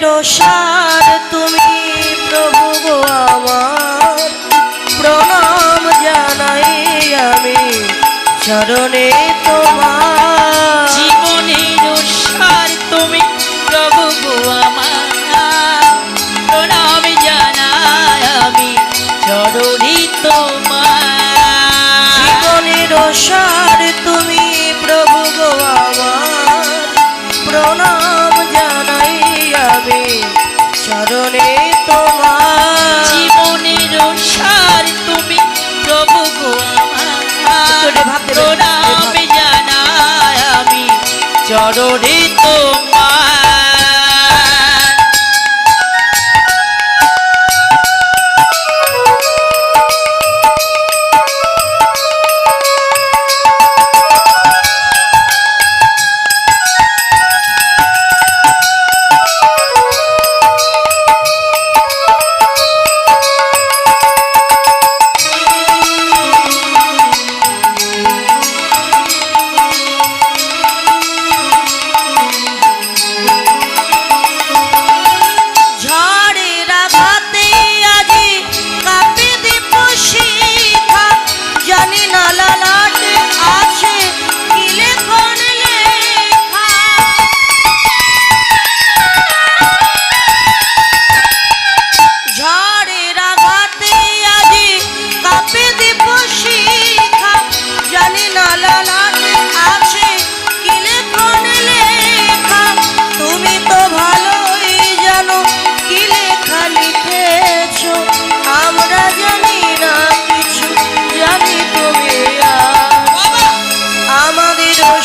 প্রেমের সার তুমি প্রভু আমার। প্রণাম জানাই আমি চরণে তোমার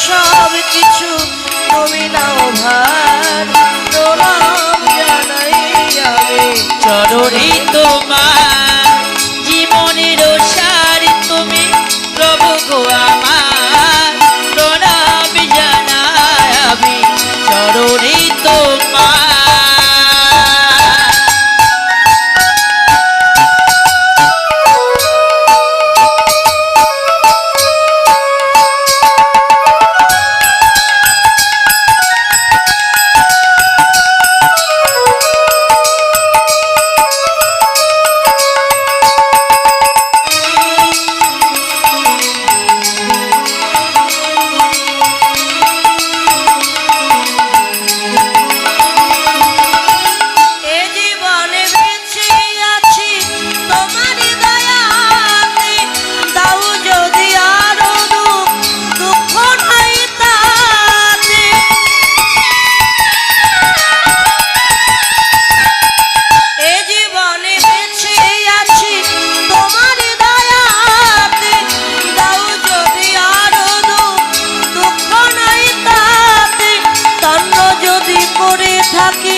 সব কিছু তুমি নাও ভার aquí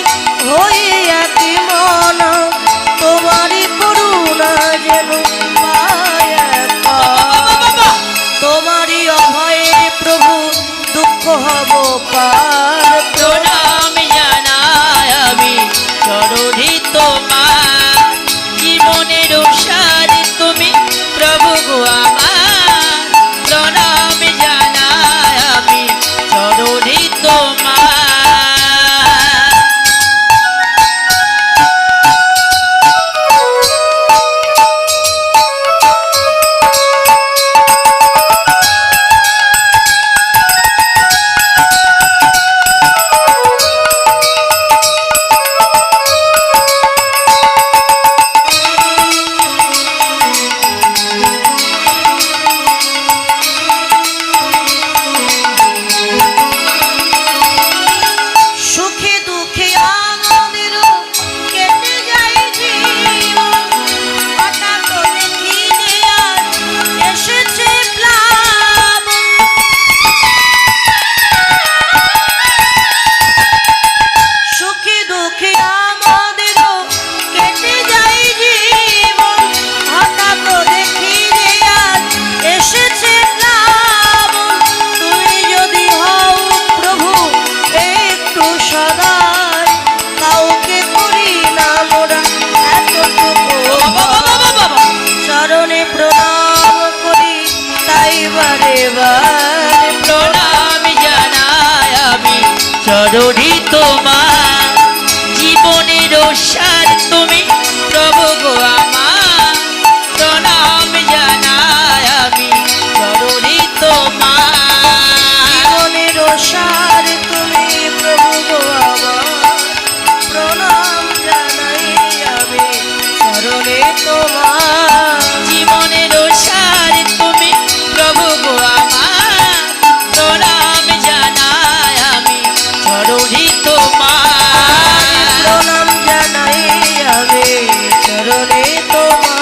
Oh.